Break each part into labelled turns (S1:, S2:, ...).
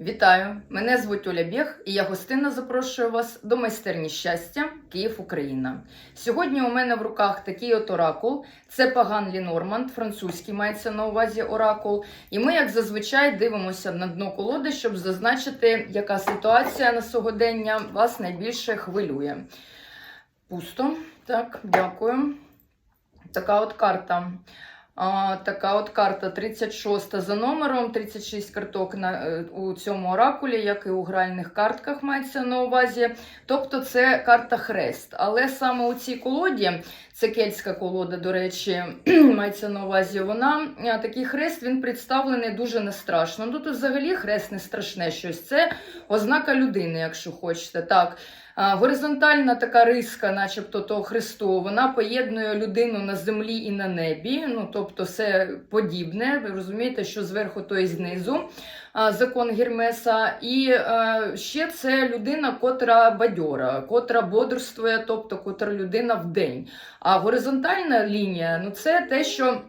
S1: Вітаю! Мене звуть Оля Бєг і я гостинно запрошую вас до майстерні щастя Київ, Україна. Сьогодні у мене в руках такий от оракул. Це Паган Лінорманд, французький мається на увазі оракул. І ми, як зазвичай, дивимося на дно колоди, щоб зазначити, яка ситуація на сьогодення вас найбільше хвилює. Пусто. Так, дякую. Така от карта. А, така от карта 36 за номером, 36 карток на, е, у цьому оракулі, як і у гральних картках мається на увазі. Тобто це карта хрест. Але саме у цій колоді, це кельтська колода, до речі, мається на увазі, вона такий хрест він представлений дуже нестрашно. Ну тут взагалі хрест не страшне щось. Це ознака людини, якщо хочете. Так. Горизонтальна така риска, начебто того Христу, вона поєднує людину на землі і на небі. Ну, тобто, все подібне. Ви розумієте, що зверху, то і знизу. Закон Гермеса. І ще це людина, котра бадьора, котра бодрствує, тобто котра людина в день. А горизонтальна лінія ну це те, що.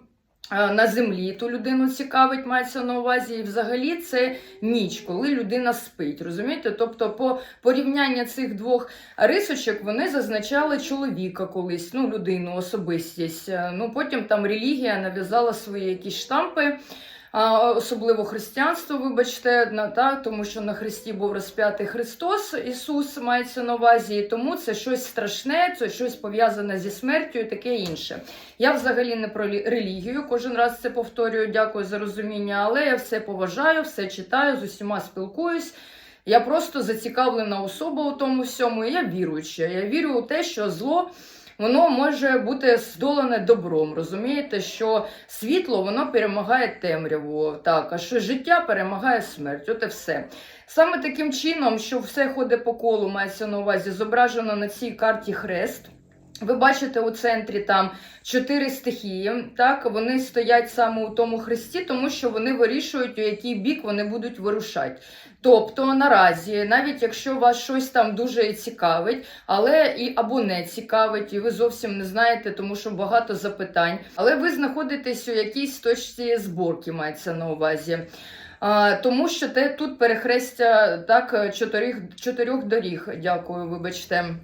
S1: Е, На землі ту людину цікавить, мається на увазі, і взагалі це ніч, коли людина спить. Розумієте? Тобто, по порівняння цих двох рисочок вони зазначали чоловіка колись, ну, людину, особистість. Е, Ну, потім там релігія нав'язала свої якісь штампи. Особливо християнство, вибачте, на та тому, що на Христі був розп'ятий Христос, Ісус мається на увазі, і тому це щось страшне, це щось пов'язане зі смертю і таке інше. Я взагалі не про релігію, кожен раз це повторюю, дякую за розуміння, але я все поважаю, все читаю, з усіма спілкуюсь. Я просто зацікавлена особа у тому всьому, і я віруюча. Я вірю у те, що зло воно може бути здолане добром. Розумієте, що світло воно перемагає темряву, так, а що життя перемагає смерть. От і все. Саме таким чином, що все ходить по колу, мається на увазі, зображено на цій карті хрест. Ви бачите у центрі там чотири стихії. Так, вони стоять саме у тому хресті, тому що вони вирішують, у який бік вони будуть вирушати. Тобто наразі, навіть якщо вас щось там дуже цікавить, але і або не цікавить, і ви зовсім не знаєте, тому що багато запитань, але ви знаходитесь у якійсь точці зборки, мається на увазі. А, тому що те тут перехрестя так чотирьох, чотирьох доріг. Дякую, вибачте.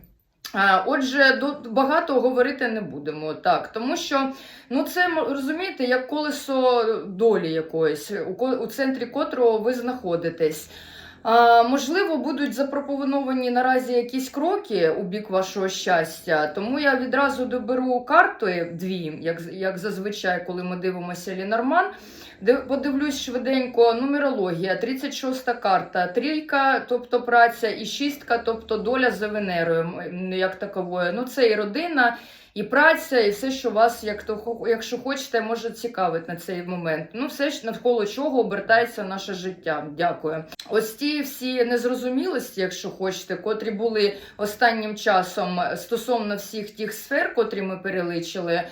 S1: Отже, багато говорити не будемо, так, тому що ну це розумієте, як колесо долі якоїсь, у, у центрі котрого ви знаходитесь. А, можливо, будуть запропоновані наразі якісь кроки у бік вашого щастя, тому я відразу доберу карти дві, як, як зазвичай, коли ми дивимося Лінорман. Подивлюсь швиденько, нумерологія, 36 карта, трійка, тобто праця, і шістка, тобто доля за Венерою, як таковою. Ну, це і родина, і праця, і все, що вас, як то, якщо хочете, може цікавити на цей момент. Ну, все ж навколо чого обертається наше життя. Дякую. Ось ті всі незрозумілості, якщо хочете, котрі були останнім часом стосовно всіх тих сфер, котрі ми переличили.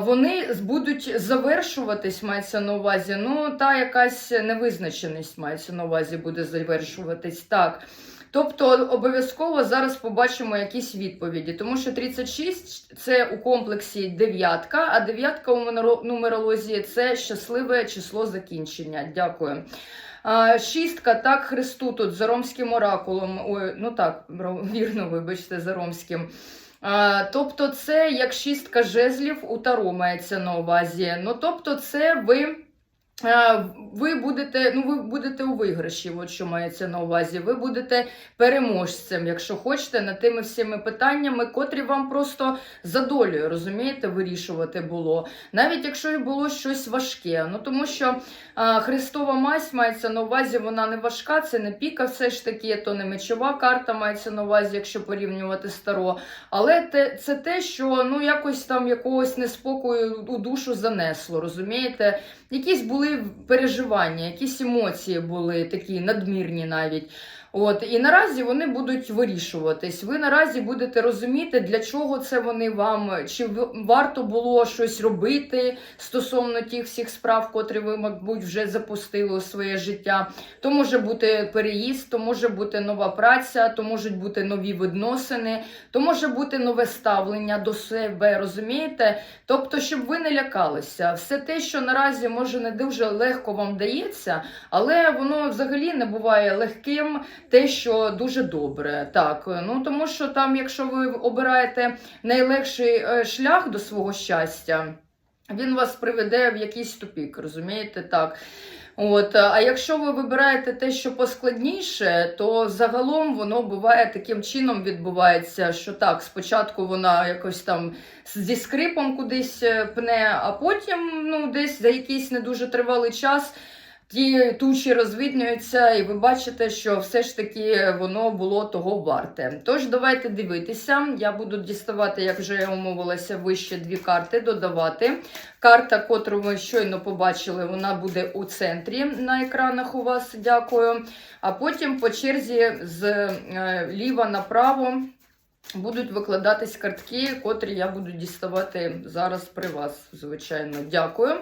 S1: Вони будуть завершуватись, мається на увазі. Ну, та якась невизначеність мається на увазі, буде завершуватись так. Тобто обов'язково зараз побачимо якісь відповіді, тому що 36 це у комплексі дев'ятка, а дев'ятка у нумеро- нумерології це щасливе число закінчення. Дякую. Шістка, так, Христу тут за ромським оракулом. Ой, ну так, вірно, вибачте, за ромським. Тобто, це як шістка жезлів у Таро мається на увазі. Ну, тобто, це ви. А, Ви будете, ну ви будете у виграші, от що мається на увазі. Ви будете переможцем, якщо хочете, над тими всіми питаннями, котрі вам просто за долею, розумієте, вирішувати було. Навіть якщо було щось важке. Ну тому що а, Христова масть мається на увазі, вона не важка, це не піка, все ж таки, то не мечова карта мається на увазі, якщо порівнювати старо. Але те, це те, що ну якось там якогось неспокою у душу занесло, розумієте? Якісь були переживання, якісь емоції були такі надмірні навіть. От і наразі вони будуть вирішуватись. Ви наразі будете розуміти, для чого це вони вам, чи варто було щось робити стосовно тих всіх справ, котрі ви, мабуть, вже запустили у своє життя. То може бути переїзд, то може бути нова праця, то можуть бути нові відносини, то може бути нове ставлення до себе. Розумієте? Тобто, щоб ви не лякалися, все те, що наразі може не дуже легко вам дається, але воно взагалі не буває легким те, що дуже добре. Так, ну тому що там, якщо ви обираєте найлегший е, шлях до свого щастя, він вас приведе в якийсь тупік, розумієте? Так. От, а якщо ви вибираєте те, що поскладніше, то загалом воно буває таким чином відбувається, що так, спочатку вона якось там зі скрипом кудись е, пне, а потім ну, десь за якийсь не дуже тривалий час ті тучі розвиднюються, і ви бачите, що все ж таки воно було того варте. Тож давайте дивитися. Я буду діставати, як вже я умовилася, вище дві карти, додавати. Карта, котру ми щойно побачили, вона буде у центрі на екранах у вас. Дякую. А потім по черзі з е, ліва направо. Будуть викладатись картки, котрі я буду діставати зараз при вас, звичайно. Дякую.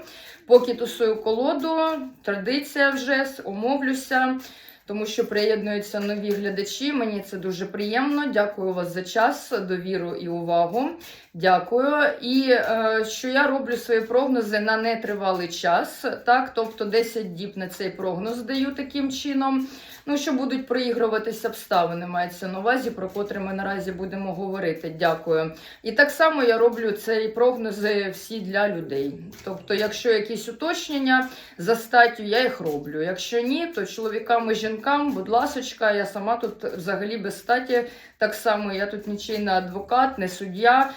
S1: Поки тусую колоду, традиція вже умовлюся, тому що приєднуються нові глядачі. Мені це дуже приємно. Дякую вас за час, довіру і увагу. Дякую. І е, що я роблю свої прогнози на нетривалий час. Так, тобто 10 діб на цей прогноз даю таким чином. Ну, що будуть проігруватися обставини, мається на увазі, про котрі ми наразі будемо говорити. Дякую. І так само я роблю цей прогнози всі для людей. Тобто, якщо якісь уточнення за статтю, я їх роблю. Якщо ні, то чоловікам і жінкам, будь ласочка, я сама тут взагалі без статі. Так само я тут нічийний адвокат, не суддя.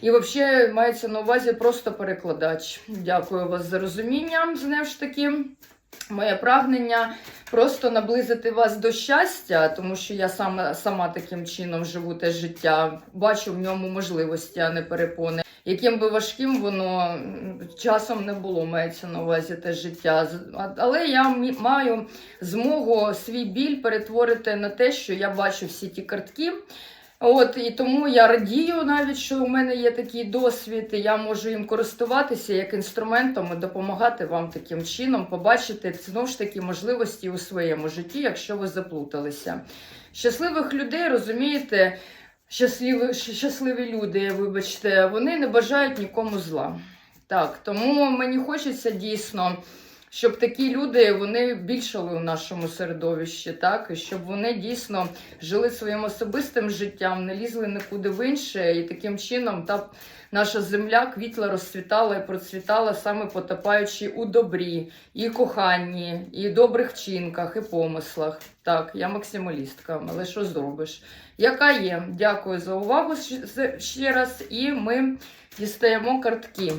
S1: І взагалі мається на увазі просто перекладач. Дякую вас за розуміння, знову ж таки. Моє прагнення просто наблизити вас до щастя, тому що я саме сама таким чином живу те життя, бачу в ньому можливості, а не перепони. Яким би важким воно часом не було, мається на увазі те життя. Але я маю змогу свій біль перетворити на те, що я бачу всі ті картки. От і тому я радію навіть, що у мене є такий досвід, і я можу їм користуватися як інструментом і допомагати вам таким чином побачити знову ж таки можливості у своєму житті, якщо ви заплуталися. Щасливих людей, розумієте, щасливі, щасливі люди, вибачте, вони не бажають нікому зла. Так, тому мені хочеться дійсно щоб такі люди вони більшали у нашому середовищі, так і щоб вони дійсно жили своїм особистим життям, не лізли нікуди в інше, і таким чином та наша земля квітла, розцвітала і процвітала, саме потопаючи у добрі, і коханні, і добрих вчинках, і помислах. Так, я максималістка, але що зробиш? Яка є? Дякую за увагу ще раз. І ми дістаємо картки.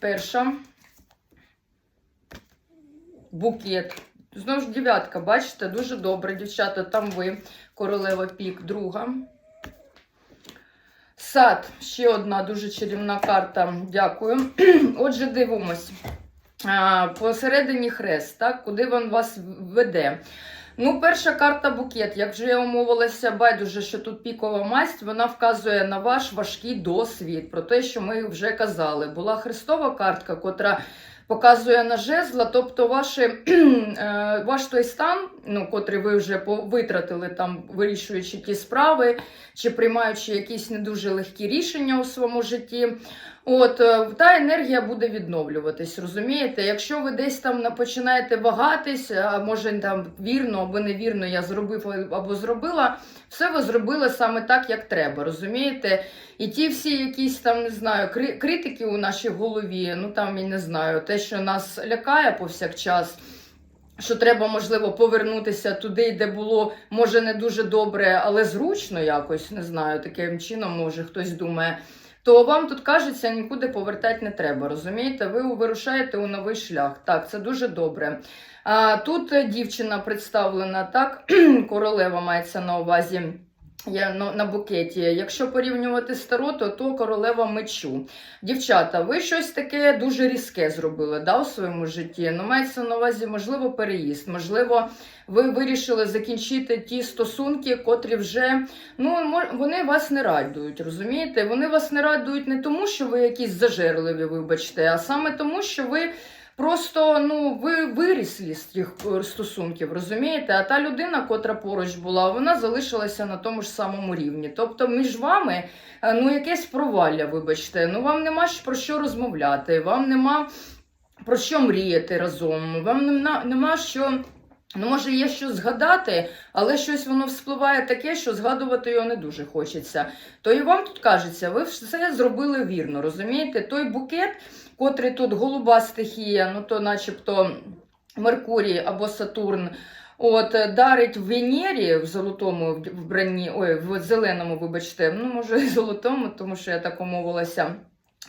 S1: Перша букет. Знову ж дев'ятка, бачите, дуже добре, дівчата, там ви, королева пік, друга. Сад, ще одна дуже чарівна карта. Дякую. Отже, дивимось. Посередині хрест, так, куди він вас веде. Ну, перша карта букет. Як вже я умовилася, байдуже, що тут пікова масть, вона вказує на ваш важкий досвід, про те, що ми вже казали. Була хрестова картка, котра показує на жезла, тобто ваші, е, ваш той стан, ну, котрий ви вже витратили, там, вирішуючи ті справи, чи приймаючи якісь не дуже легкі рішення у своєму житті. От е, та енергія буде відновлюватись, розумієте? Якщо ви десь там на- починаєте вагатись, а може там вірно або невірно я зробив або зробила, все ви зробили саме так, як треба, розумієте? І ті всі якісь там не знаю, кри- критики у нашій голові, ну там я не знаю, те, що нас лякає повсякчас. Що треба, можливо, повернутися туди, де було, може, не дуже добре, але зручно якось, не знаю, таким чином, може, хтось думає. То вам тут кажеться, нікуди повертати не треба. Розумієте, ви вирушаєте у новий шлях. Так, це дуже добре. А, тут е, дівчина представлена, так, королева мається на увазі. На, на букеті. Якщо порівнювати стару, то, то королева мечу. Дівчата, ви щось таке дуже різке зробили да, у своєму житті. Ну, мається на увазі, можливо, переїзд. Можливо, ви вирішили закінчити ті стосунки, котрі вже ну, вони вас не радують, розумієте? Вони вас не радують не тому, що ви якісь зажерливі, вибачте, а саме тому, що ви. Просто ну ви вирісли з тих е, стосунків, розумієте? А та людина, котра поруч була, вона залишилася на тому ж самому рівні. Тобто між вами е, ну якесь провалля, вибачте. Ну вам нема про що розмовляти, вам нема про що мріяти разом, вам нема, нема що. Ну, може, є що згадати, але щось воно вспливає таке, що згадувати його не дуже хочеться. То і вам тут кажеться, ви все зробили вірно, розумієте? Той букет, котрий тут голуба стихія, ну то начебто Меркурій або Сатурн. От дарить Венері в золотому вбранні, ой, в зеленому, вибачте, ну може і золотому, тому що я так умовилася.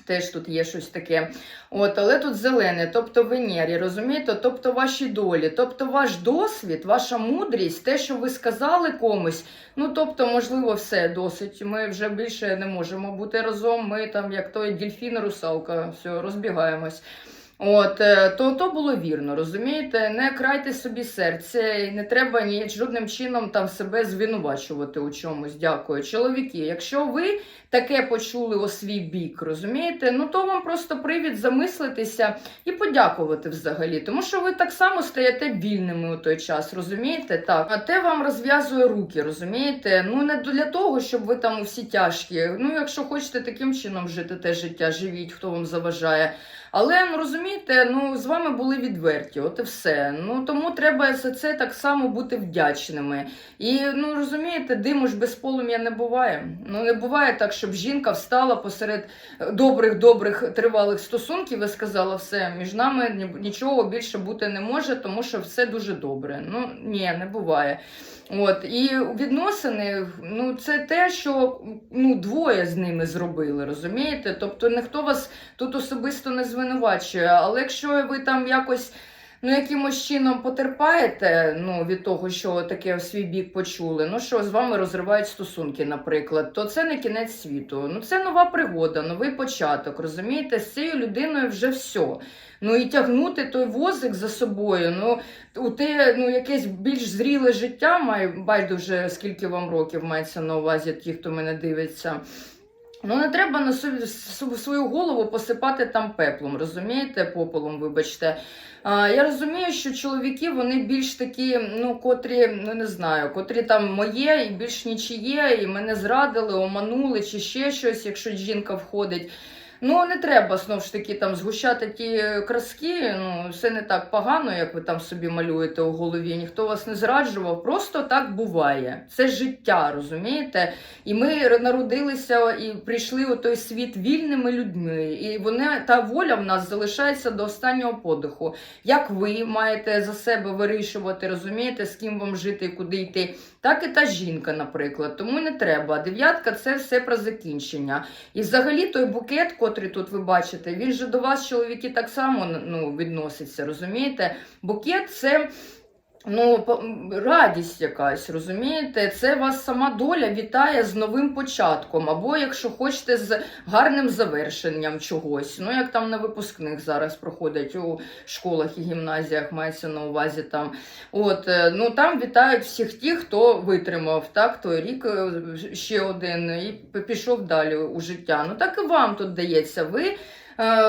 S1: Теж тут є щось таке. От, але тут зелене, тобто Венері, розумієте? Тобто ваші долі, тобто ваш досвід, ваша мудрість, те, що ви сказали комусь. Ну тобто, можливо, все досить. Ми вже більше не можемо бути разом. Ми там, як той дільфін, русалка, все, розбігаємось. От, е, то, то було вірно, розумієте? Не крайте собі серце, не треба ні жодним чином там себе звинувачувати у чомусь. Дякую. Чоловіки, якщо ви таке почули у свій бік, розумієте? Ну то вам просто привід замислитися і подякувати взагалі. Тому що ви так само стаєте вільними у той час, розумієте? Так, а те вам розв'язує руки, розумієте? Ну не для того, щоб ви там усі тяжкі. Ну, якщо хочете таким чином жити те життя, живіть, хто вам заважає. Але ну розумієте, ну з вами були відверті, от і все. Ну тому треба за це так само бути вдячними. І ну розумієте, диму ж без полум'я не буває. Ну не буває так, щоб жінка встала посеред добрих, добрих тривалих стосунків і сказала, все між нами нічого більше бути не може, тому що все дуже добре. Ну ні, не буває. От і відносини, ну це те, що ну двоє з ними зробили, розумієте? Тобто ніхто вас тут особисто не звинувачує. Але якщо ви там якось ну, якимось чином потерпаєте ну, від того, що таке в свій бік почули, ну що з вами розривають стосунки, наприклад, то це не кінець світу. Ну це нова пригода, новий початок. Розумієте, з цією людиною вже все. Ну і тягнути той возик за собою. Ну у те ну якесь більш зріле життя має байдуже скільки вам років мається на увазі, ті, хто мене дивиться. Ну, не треба на свою голову посипати там пеплом, розумієте, попелом, вибачте. Я розумію, що чоловіки вони більш такі, ну, котрі, ну не знаю, котрі там моє і більш нічиє, і мене зрадили, оманули чи ще щось, якщо жінка входить. Ну, не треба знову ж таки там згущати ті краски. Ну, все не так погано, як ви там собі малюєте у голові. Ніхто вас не зраджував. Просто так буває. Це життя, розумієте? І ми народилися і прийшли у той світ вільними людьми. І вони та воля в нас залишається до останнього подиху. Як ви маєте за себе вирішувати, розумієте, з ким вам жити і куди йти, так і та жінка, наприклад. Тому не треба. Дев'ятка це все про закінчення. І взагалі той букет, котрий тут ви бачите, він же до вас, чоловіки, так само ну, відноситься, розумієте? Букет це. Ну, радість якась, розумієте? Це вас сама доля вітає з новим початком, або якщо хочете, з гарним завершенням чогось. Ну, як там на випускних зараз проходять у школах і гімназіях, мається на увазі там. От, е, ну там вітають всіх тих, хто витримав так, той рік е, ще один і пішов далі у життя. Ну так і вам тут дається. Ви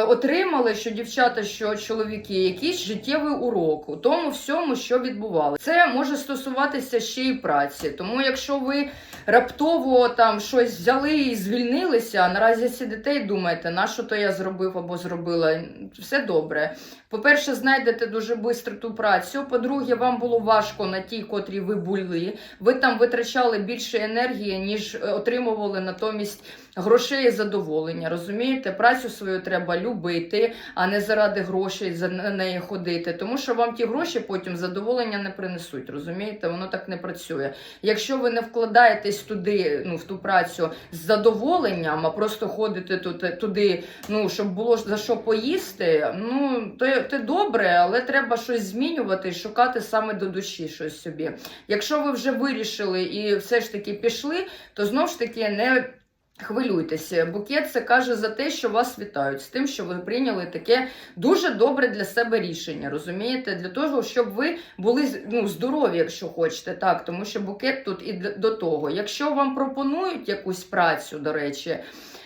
S1: отримали, що дівчата, що чоловіки, якийсь життєвий урок у тому всьому, що відбувалося. Це може стосуватися ще й праці. Тому, якщо ви раптово там щось взяли і звільнилися, а наразі сидите і думаєте, на що то я зробив або зробила, все добре. По-перше, знайдете дуже швидко ту працю. По-друге, вам було важко на тій, котрій ви були. Ви там витрачали більше енергії, ніж е, отримували натомість грошей і задоволення. Розумієте, працю свою треба. Треба любити, а не заради грошей за неї ходити. Тому що вам ті гроші потім задоволення не принесуть. Розумієте, воно так не працює. Якщо ви не вкладаєтесь туди, ну в ту працю з задоволенням, а просто ходите тут туди, ну щоб було за що поїсти, ну то, то добре, але треба щось змінювати і шукати саме до душі щось собі. Якщо ви вже вирішили і все ж таки пішли, то знов ж таки не. Хвилюйтеся, букет це каже за те, що вас вітають з тим, що ви прийняли таке дуже добре для себе рішення. Розумієте, для того, щоб ви були ну, здорові, якщо хочете, так тому що букет тут і до того. Якщо вам пропонують якусь працю, до речі.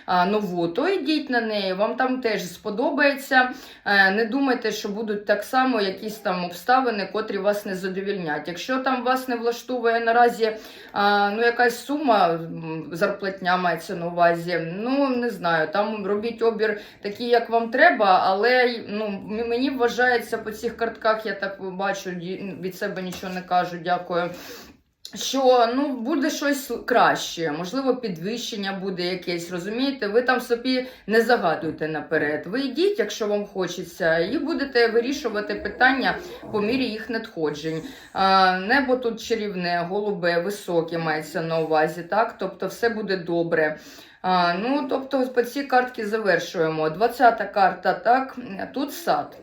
S1: Нову, то йдіть на неї, вам там теж сподобається. Е, Не думайте, що будуть так само якісь там обставини, котрі вас не задовільнять. Якщо там вас не влаштовує наразі ну, якась сума зарплатня мається на увазі. Ну не знаю, там робіть обір такий, як вам треба, але ну, мені вважається по цих картках, я так бачу, від себе нічого не кажу, дякую. Що ну буде щось краще, можливо, підвищення буде якесь, розумієте? Ви там собі не загадуйте наперед. Ви йдіть, якщо вам хочеться, і будете вирішувати питання по мірі їх надходжень. А, небо тут чарівне, голубе, високе мається на увазі, так? Тобто все буде добре. А, ну, тобто, по цій картці завершуємо. 20-та карта, так, тут сад.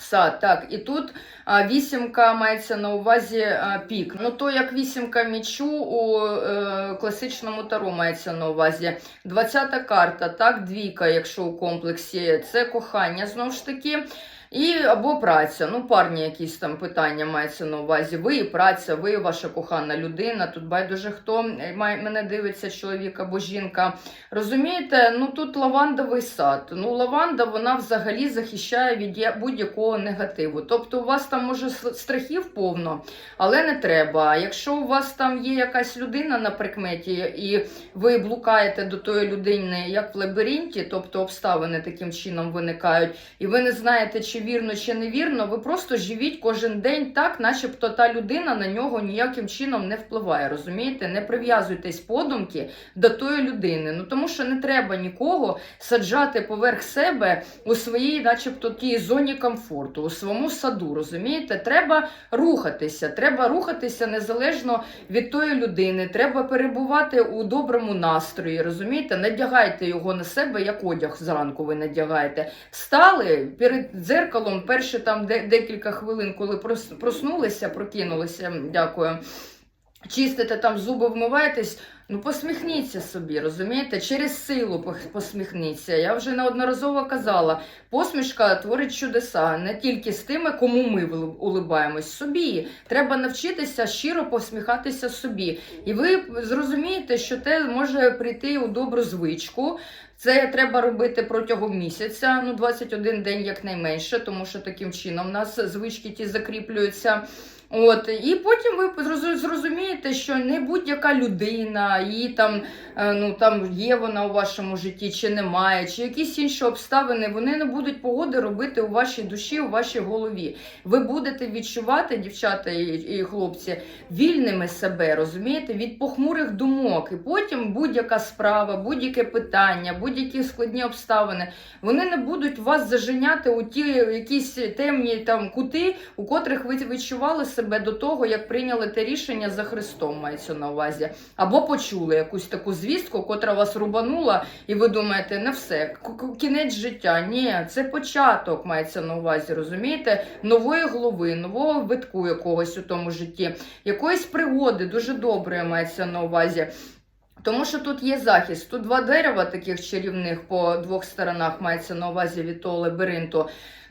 S1: Сад, так, і тут а, вісімка мається на увазі а, пік. Ну, то як вісімка мічу у е, класичному таро мається на увазі. 20-та карта, так, двійка, якщо у комплексі, це кохання знову ж таки. І або праця, ну парні якісь там питання мається на увазі. Ви і праця, ви ваша кохана людина. Тут байдуже хто мене дивиться, чоловік або жінка. Розумієте, ну тут лавандовий сад. Ну, лаванда вона взагалі захищає від будь-якого негативу. Тобто, у вас там може страхів повно, але не треба. Якщо у вас там є якась людина на прикметі, і ви блукаєте до тої людини, як в лабіринті, тобто обставини таким чином виникають, і ви не знаєте, чи вірно, чи невірно, ви просто живіть кожен день так, начебто та людина на нього ніяким чином не впливає. Розумієте? Не прив'язуйтесь подумки до тої людини. Ну тому що не треба нікого саджати поверх себе у своїй, начебто, тій зоні комфорту, у своєму саду. Розумієте? Треба рухатися. Треба рухатися незалежно від тої людини. Треба перебувати у доброму настрої. Розумієте? Надягайте його на себе, як одяг зранку ви надягаєте. Встали перед дзеркалом, перші там де- декілька хвилин, коли прос- проснулися, прокинулися. Дякую. Чистите там зуби, вмиваєтесь. Ну, посміхніться собі, розумієте? Через силу посміхніться. Я вже неодноразово казала, посмішка творить чудеса не тільки з тими, кому ми улибаємось. Собі треба навчитися щиро посміхатися собі. І ви зрозумієте, що те може прийти у добру звичку. Це треба робити протягом місяця, ну 21 день якнайменше, тому що таким чином у нас звички ті закріплюються. От, і потім ви зрозу- зрозумієте, що не будь-яка людина, її там, е, ну там є вона у вашому житті, чи немає, чи якісь інші обставини, вони не будуть погоди робити у вашій душі, у вашій голові. Ви будете відчувати, дівчата і, хлопці, вільними себе, розумієте, від похмурих думок. І потім будь-яка справа, будь-яке питання, будь-які складні обставини, вони не будуть вас заженяти у ті якісь темні там кути, у котрих ви відчували до того, як прийняли те рішення за Христом, мається на увазі. Або почули якусь таку звістку, котра вас рубанула, і ви думаєте, не все, кінець життя. Ні, це початок мається на увазі, розумієте? Нової голови, нового витку якогось у тому житті, якоїсь пригоди, дуже доброї мається на увазі. Тому що тут є захист. Тут два дерева таких чарівних по двох сторонах мається на увазі від того лабіринту.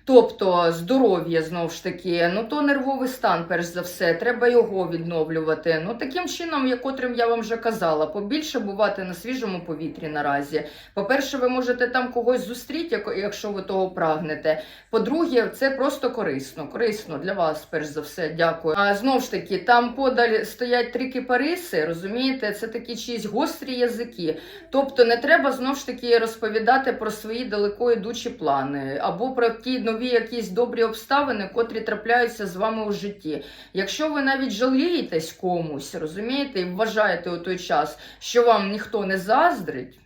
S1: Тобто здоров'я знову ж таки, ну то нервовий стан, перш за все, треба його відновлювати. Ну таким чином, як котрим я вам вже казала, побільше бувати на свіжому повітрі наразі. По-перше, ви можете там когось зустріти, якщо ви того прагнете. По-друге, це просто корисно. Корисно для вас, перш за все, дякую. А знову ж таки, там подалі стоять три кипариси, розумієте, це такі чиїсь гострі язики. Тобто не треба знову ж таки розповідати про свої далеко йдучі плани або про ті нові якісь добрі обставини, котрі трапляються з вами у житті. Якщо ви навіть жалієтесь комусь, розумієте, і вважаєте у той час, що вам ніхто не заздрить.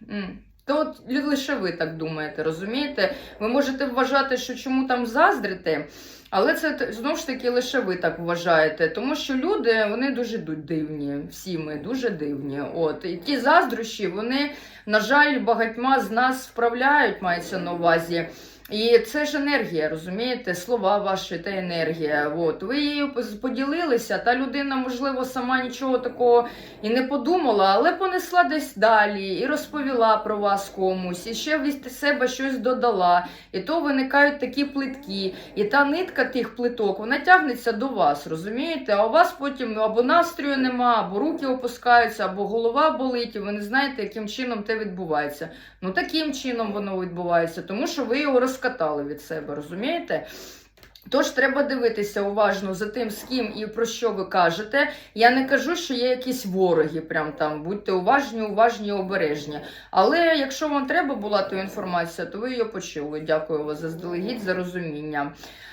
S1: То от лише ви так думаєте, розумієте? Ви можете вважати, що чому там заздрите, але це знову ж таки лише ви так вважаєте, тому що люди вони дуже дивні, всі ми дуже дивні. От і ті заздрощі, вони, на жаль, багатьма з нас вправляють, мається на увазі. І це ж енергія, розумієте? Слова ваші та енергія. От ви її поділилися. Та людина, можливо, сама нічого такого і не подумала, але понесла десь далі і розповіла про вас комусь, і ще від себе щось додала. І то виникають такі плитки. І та нитка тих плиток вона тягнеться до вас, розумієте? А у вас потім ну, або настрою нема, або руки опускаються, або голова болить, і ви не знаєте, яким чином те відбувається. Ну таким чином воно відбувається, тому що ви його розкатали від себе, розумієте? Тож треба дивитися уважно за тим, з ким і про що ви кажете. Я не кажу, що є якісь вороги, прям там будьте уважні, уважні, обережні. Але якщо вам треба була та інформація, то ви її почули. Дякую вас заздалегідь за розуміння.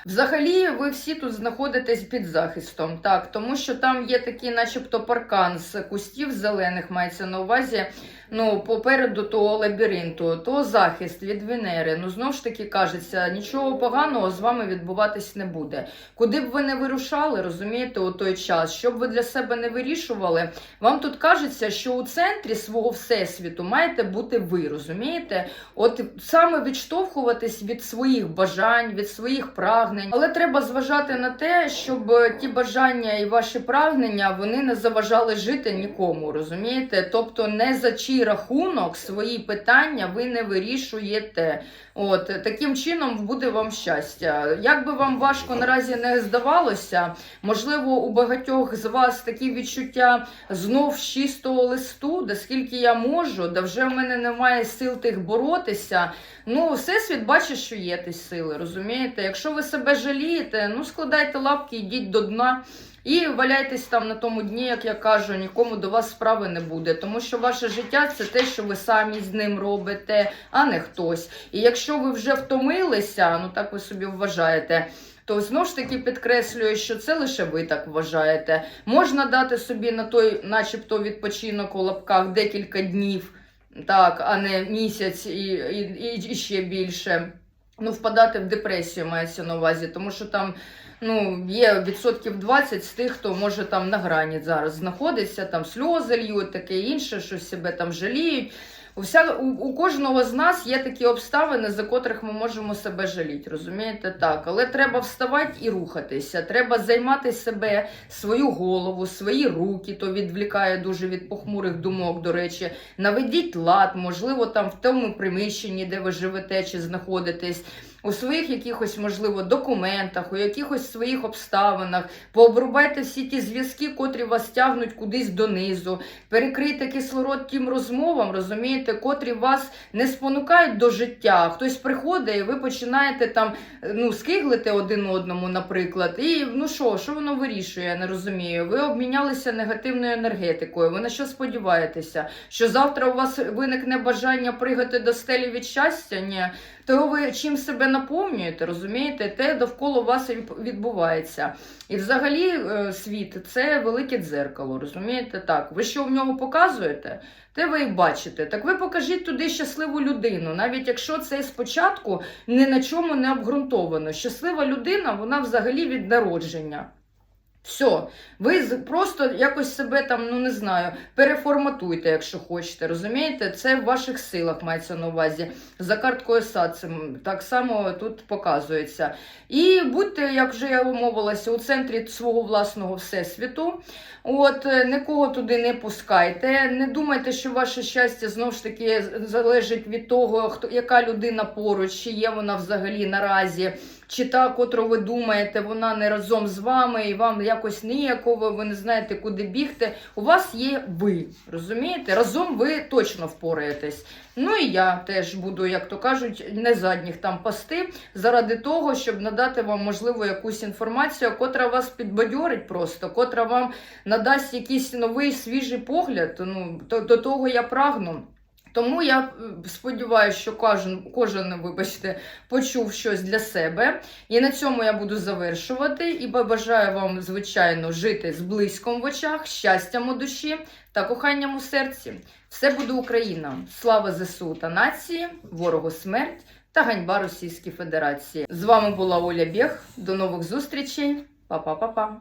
S1: Взагалі, ви всі тут знаходитесь під захистом, так, тому що там є такий, начебто, паркан з кустів зелених, мається на увазі. Ну, попереду того лабіринту, то захист від Венери. Ну, знову ж таки кажеться, нічого поганого з вами відбуватись не буде. Куди б ви не вирушали, розумієте, у той час, що б ви для себе не вирішували, вам тут кажеться, що у центрі свого всесвіту маєте бути ви, розумієте? От саме відштовхуватись від своїх бажань, від своїх прагнень. Але треба зважати на те, щоб ті бажання і ваші прагнення вони не заважали жити нікому, розумієте? Тобто не за чий рахунок свої питання ви не вирішуєте. От таким чином буде вам щастя. Як би вам важко наразі не здавалося, можливо, у багатьох з вас такі відчуття знов з чистого листу, де скільки я можу, де вже в мене немає сил тих боротися. Ну, всесвіт бачить, що є ті сили, розумієте? Якщо ви себе жалієте, ну складайте лапки, йдіть до дна. І валяйтесь там на тому дні, як я кажу, нікому до вас справи не буде, тому що ваше життя це те, що ви самі з ним робите, а не хтось. І якщо ви вже втомилися, ну так ви собі вважаєте. То знову ж таки підкреслюю, що це лише ви так вважаєте. Можна дати собі на той, начебто, відпочинок у лапках декілька днів, так, а не місяць і, і, і, ще більше. Ну, впадати в депресію мається на увазі, тому що там ну, є відсотків 20 з тих, хто може там на грані зараз знаходиться, там сльози льють, таке інше, щось себе там жаліють. У, вся, у, у кожного з нас є такі обставини, за котрих ми можемо себе жаліти, розумієте? Так, але треба вставати і рухатися. Треба займати себе, свою голову, свої руки, то відвлікає дуже від похмурих думок, до речі. Наведіть лад, можливо, там в тому приміщенні, де ви живете чи знаходитесь. У своїх якихось, можливо, документах, у якихось своїх обставинах, пообрубайте всі ті зв'язки, котрі вас тягнуть кудись донизу, перекрийте кислород тим розмовам, розумієте, котрі вас не спонукають до життя. Хтось приходить, і ви починаєте там ну, скиглити один одному, наприклад. І ну що, що воно вирішує, я не розумію. Ви обмінялися негативною енергетикою. Ви на що сподіваєтеся? Що завтра у вас виникне бажання пригати до стелі від щастя? Ні. То ви чим себе наповнюєте, розумієте, те довкола вас відбувається. І взагалі е, світ це велике дзеркало, розумієте? Так, ви що в нього показуєте, те ви і бачите. Так ви покажіть туди щасливу людину, навіть якщо це спочатку ні на чому не обґрунтовано. Щаслива людина, вона взагалі від народження. Все, ви просто якось себе там, ну не знаю, переформатуйте, якщо хочете. Розумієте? Це в ваших силах мається на увазі. За карткою САД так само тут показується. І будьте, як вже я умовилася, у центрі свого власного всесвіту. От е, нікого туди не пускайте. Не думайте, що ваше щастя знову ж таки залежить від того, хто яка людина поруч, чи є вона взагалі наразі. Чи та, котру ви думаєте, вона не разом з вами, і вам якось ніяково, ви не знаєте, куди бігти. У вас є ви, розумієте? Разом ви точно впораєтесь. Ну і я теж буду, як то кажуть, не задніх там пасти, заради того, щоб надати вам, можливо, якусь інформацію, котра вас підбадьорить просто, котра вам надасть якийсь новий свіжий погляд. Ну, до, того я прагну. Тому я е, сподіваюся, що кожен, кожен, вибачте, почув щось для себе. І на цьому я буду завершувати. І бажаю вам, звичайно, жити з близьком в очах, щастям у душі та коханням у серці. Все буде Україна! Слава ЗСУ та нації, ворогу смерть та ганьба Російській Федерації. З вами була Оля Бєх. До нових зустрічей. Па-па-па-па.